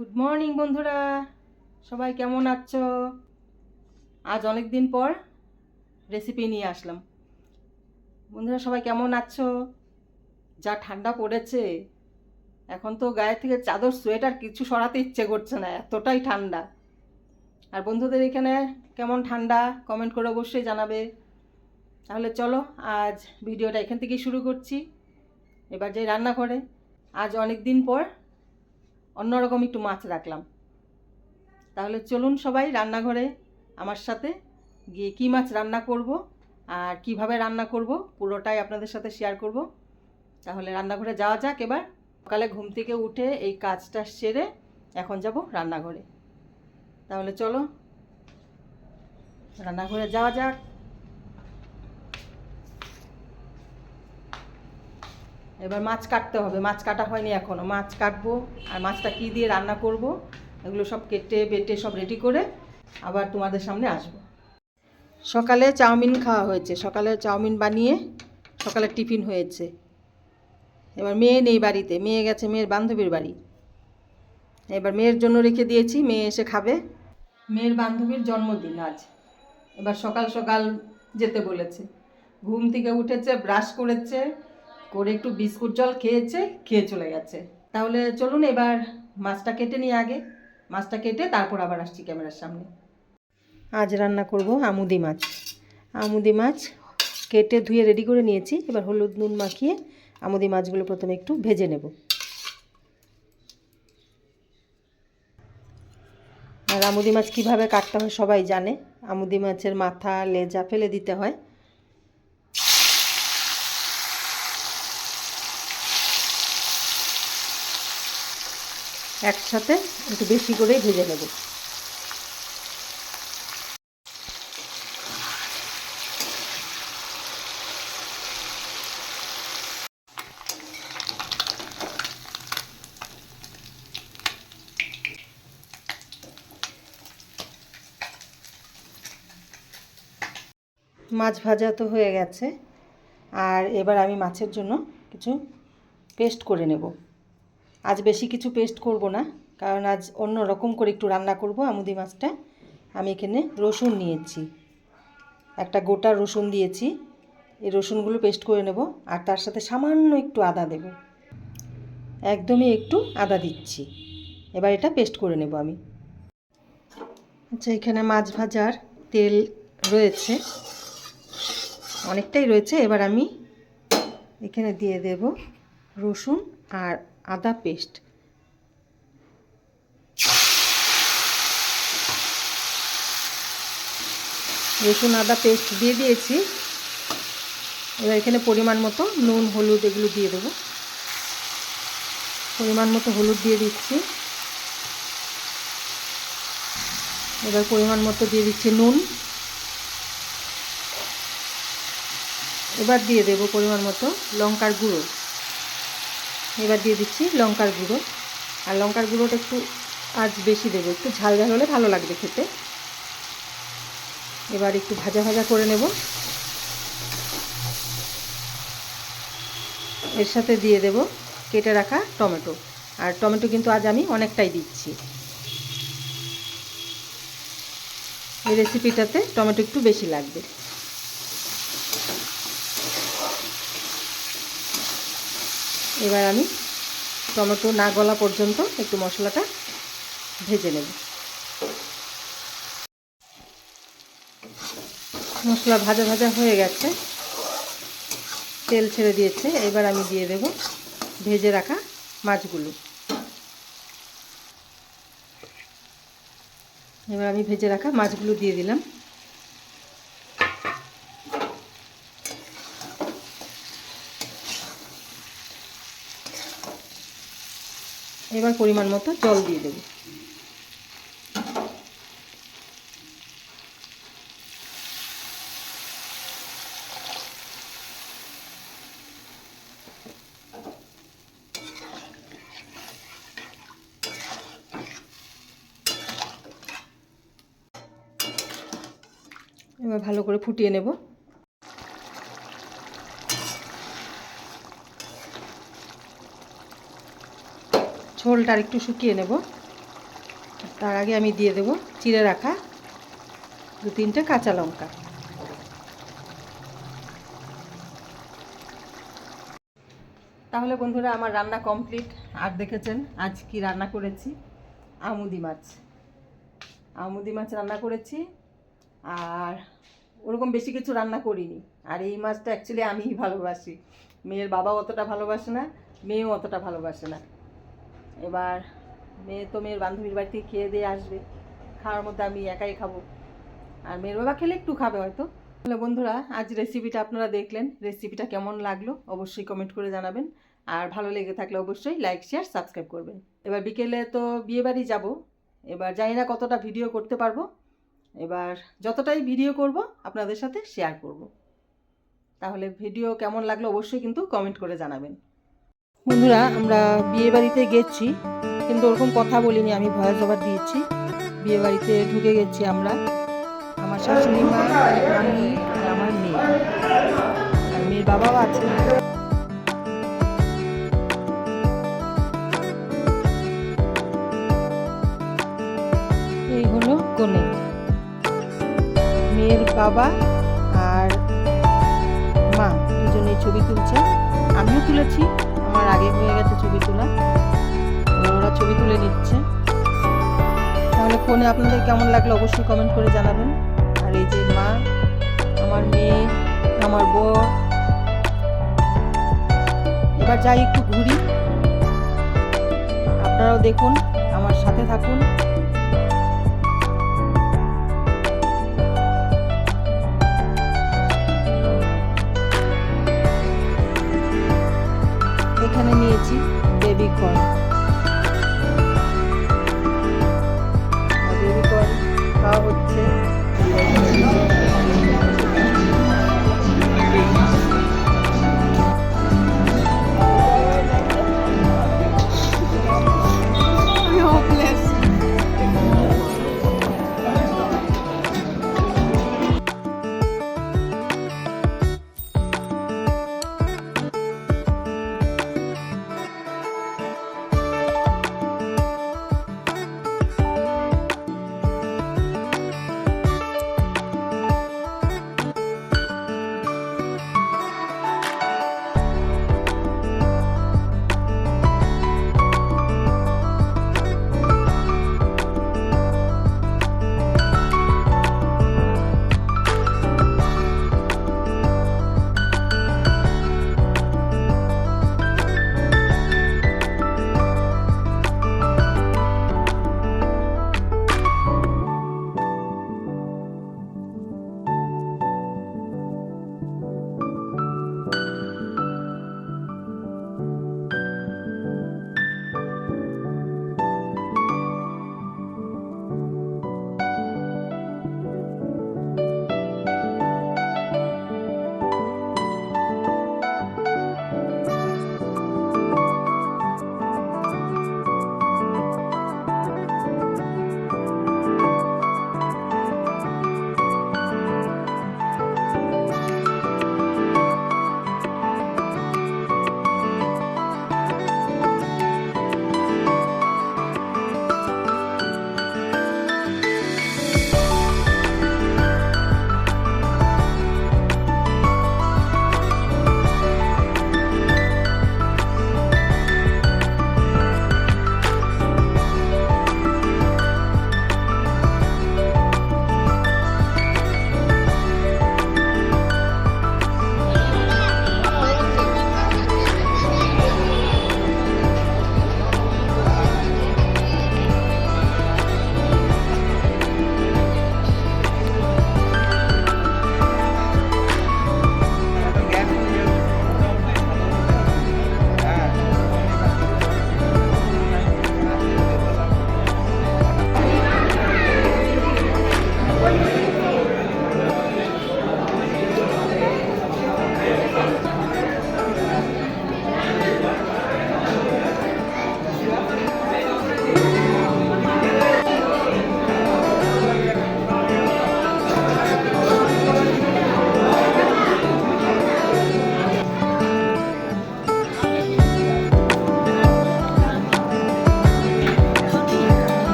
Good morning বন্ধুরা। সবাই কেমন আছো? আজ অনেক দিন পর রেসিপি নিয়ে আসলাম। বন্ধুরা, সবাই কেমন আছো? যা ঠান্ডা পড়েছে, এখন তো গায়ে থেকে চাদর, সোয়েটার কিছু সরাতে ইচ্ছে করছে না, এতটাই ঠান্ডা। আর বন্ধুদের এখানে কেমন ঠান্ডা? কমেন্ট করে অবশ্যই জানাবে। তাহলে চলো, আজ ভিডিওটা এখান থেকেই শুরু করছি। এবার যাই রান্নাঘরে, আজ অনেক দিন পর অন্যরকম একটু মাছ রাখলাম। তাহলে চলুন সবাই রান্নাঘরে আমার সাথে গিয়ে কী মাছ রান্না করব আর কীভাবে রান্না করব, পুরোটাই আপনাদের সাথে শেয়ার করব। তাহলে রান্নাঘরে যাওয়া যাক এবার। সকালে ঘুম থেকে উঠে এই কাজটা সেরে এখন যাব রান্নাঘরে। তাহলে চলো, রান্নাঘরে যাওয়া যাক। এবার মাছ কাটতে হবে। মাছ কাটা হয়নি এখনও মাছ কাটবো আর মাছটা কী দিয়ে রান্না করব এগুলো সব কেটে বেটে সব রেডি করে আবার তোমাদের সামনে আসব। সকালে চাউমিন খাওয়া হয়েছে। সকালে চাউমিন বানিয়ে সকালে টিফিন হয়েছে। এবার মেয়ে নেই বাড়িতে। মেয়ে গেছে মেয়ের বান্ধবীর বাড়ি। এবার মেয়ের জন্য রেখে দিয়েছি। মেয়ে এসে খাবে। মেয়ের বান্ধবীর জন্মদিন আজ। এবার সকাল সকাল যেতে বলেছে। ঘুম থেকে উঠেছে, ব্রাশ করেছে করে একটু বিস্কুট জল খেয়েছে, খেয়ে চলে গেছে। তাহলে চলুন এবার মাছটা কেটে নিই আগে। মাছটা কেটে তারপর আবার আসছি ক্যামেরার সামনে। আজ রান্না করব আমুদি মাছ। আমুদি মাছ কেটে ধুয়ে রেডি করে নিয়েছি। এবার হলুদ নুন মাখিয়ে আমুদি মাছগুলো প্রথমে একটু ভেজে নেব। আর আমুদি মাছ কীভাবে কাটতে হয় সবাই জানে। আমুদি মাছের মাথা, লেজা ফেলে দিতে হয়। একসাথে একটু বেশি করেই ভেজে নেব। মাছ ভাজা তো হয়ে গেছে, আর এবার আমি মাছের জন্য কিছু পেস্ট করে নেব। আজ বেশি কিছু পেস্ট করব না, কারণ আজ অন্য রকম করে একটু রান্না করব আমুদি মাছটা। আমি এখানে রসুন নিয়েছি, একটা গোটা রসুন দিয়েছি। এই রসুনগুলো পেস্ট করে নেব, আর তার সাথে সামান্য একটু আদা দেব। একদমই একটু আদা দিচ্ছি, এবার এটা পেস্ট করে নেব আমি। আচ্ছা এখানে মাছ ভাজার তেল রয়েছে, অনেকটাই রয়েছে। এবার আমি এখানে দিয়ে দেব রসুন আর আদা পেস্ট। রসুন, আদা পেস্ট দিয়ে দিয়েছি। এবার এখানে পরিমাণ মতো নুন, হলুদ এগুলো দিয়ে দেবো। পরিমাণ মতো হলুদ দিয়ে দিচ্ছি। এবার পরিমাণ মতো দিয়ে দিচ্ছি নুন। এবার দিয়ে দেবো পরিমাণ মতো লঙ্কার গুঁড়ো। এবার দিয়ে দিচ্ছি লঙ্কার গুঁড়ো। আর লঙ্কার গুঁড়োটা একটু আজ বেশি দেবো। একটু ঝাল ঝাল হলে ভালো লাগবে খেতে। এবার একটু ভাজা ভাজা করে নেব। এর সাথে দিয়ে দেব কেটে রাখা টমেটো। আর টমেটো কিন্তু আজ আমি অনেকটাই দিচ্ছি। এই রেসিপিটাতে টমেটো একটু বেশি লাগবে। এবার আমি টমেটো না গলা পর্যন্ত একটু মশলাটা ভেজে নেব। মশলা ভাজা ভাজা হয়ে গেছে। তেল ছেড়ে দিয়েছে। এবার আমি দিয়ে দেব ভেজে রাখা মাছগুলো। এবার আমি ভেজে রাখা মাছগুলো দিয়ে দিলাম। এবার পরিমাণ মতো জল দিয়ে দেব। এবার ভালো করে ফুটিয়ে নেব। ঝোলটা আর একটু শুকিয়ে নেব। তার আগে আমি দিয়ে দেবো চিড়ে রাখা দু তিনটে কাঁচা লঙ্কা। তাহলে বন্ধুরা, আমার রান্না কমপ্লিট। আর দেখেছেন, আজ কি রান্না করেছি? আমুদি মাছ। আমুদি মাছ রান্না করেছি, আর ওরকম বেশি কিছু রান্না করিনি। আর এই মাছটা অ্যাকচুয়ালি আমিই ভালোবাসি। মেয়ের বাবা অতটা ভালোবাসে না, মেয়েও অতটা ভালোবাসে না। এবার মেয়ে তো মেয়ের বান্ধবীর বাড়ি থেকে খেয়ে দিয়ে আসবে। খাওয়ার মধ্যে আমি একাই খাব। আর মেয়ের বাবা খেলে একটু খাবে হয়তো। তাহলে বন্ধুরা, আজ রেসিপিটা আপনারা দেখলেন। রেসিপিটা কেমন লাগল অবশ্যই কমেন্ট করে জানাবেন। আর ভালো লেগে থাকলে অবশ্যই লাইক শেয়ার সাবস্ক্রাইব করবেন। এবার বিকেলে তো বিয়েবাড়ি যাব। এবার জানি না কতটা ভিডিও করতে পারব। এবার যতটাই ভিডিও করব, আপনাদের সাথে শেয়ার করব। তাহলে ভিডিও কেমন লাগল অবশ্যই কিন্তু কমেন্ট করে জানাবেন। বন্ধুরা, আমরা বিয়ে বাড়িতে গেছি, কিন্তু ওরকম কথা বলিনি, আমি ভয়েস ওভার দিয়েছি। বিয়ে বাড়িতে ঢুকে গেছি আমরা। আমার শাশুড়ি মা, আমি আমার মেয়ে। আর মেয়ের বাবাও আছে। এই হলো কনে। মেয়ের বাবা আর মা, দুজনেই ছবি তুলছে। আমিও তুলেছি। আগে হয়ে গেছে ছবি তোলা। ওরা ছবি তুলে নিচ্ছে। তাহলে ফোনে আপনাদের কেমন লাগল অবশ্যই কমেন্ট করে জানাবেন। আর এই যে মা, আমার মেয়ে, আমার বউ। এবার যাই একটু ঘুরি। আপনারাও দেখুন, আমার সাথে থাকুন। এখানে নিয়েছি বেবি কর্ন